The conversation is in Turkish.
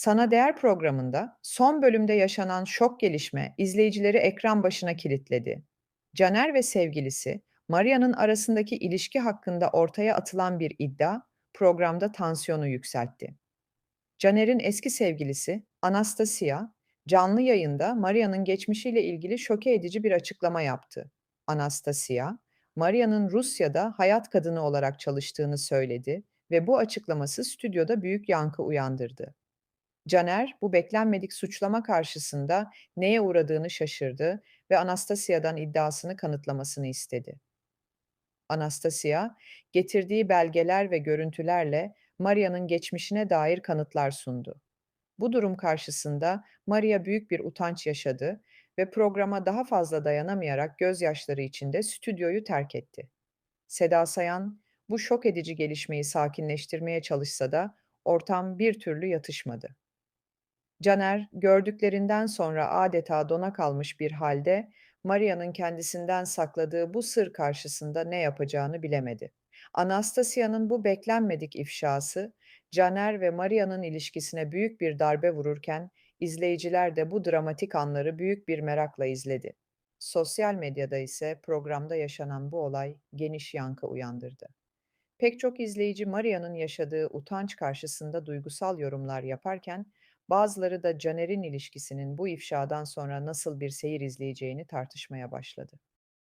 Sana Değer programında son bölümde yaşanan şok gelişme izleyicileri ekran başına kilitledi. Caner ve sevgilisi Maria'nın arasındaki ilişki hakkında ortaya atılan bir iddia programda tansiyonu yükseltti. Caner'in eski sevgilisi Anastasia canlı yayında Maria'nın geçmişiyle ilgili şoke edici bir açıklama yaptı. Anastasia, Maria'nın Rusya'da hayat kadını olarak çalıştığını söyledi ve bu açıklaması stüdyoda büyük yankı uyandırdı. Caner, bu beklenmedik suçlama karşısında neye uğradığını şaşırdı ve Anastasia'dan iddiasını kanıtlamasını istedi. Anastasia, getirdiği belgeler ve görüntülerle Maria'nın geçmişine dair kanıtlar sundu. Bu durum karşısında Maria büyük bir utanç yaşadı ve programa daha fazla dayanamayarak gözyaşları içinde stüdyoyu terk etti. Seda Sayan, bu şok edici gelişmeyi sakinleştirmeye çalışsa da ortam bir türlü yatışmadı. Caner, gördüklerinden sonra adeta dona kalmış bir halde, Maria'nın kendisinden sakladığı bu sır karşısında ne yapacağını bilemedi. Anastasia'nın bu beklenmedik ifşası, Caner ve Maria'nın ilişkisine büyük bir darbe vururken, izleyiciler de bu dramatik anları büyük bir merakla izledi. Sosyal medyada ise programda yaşanan bu olay geniş yankı uyandırdı. Pek çok izleyici Maria'nın yaşadığı utanç karşısında duygusal yorumlar yaparken, bazıları da Caner'in ilişkisinin bu ifşadan sonra nasıl bir seyir izleyeceğini tartışmaya başladı.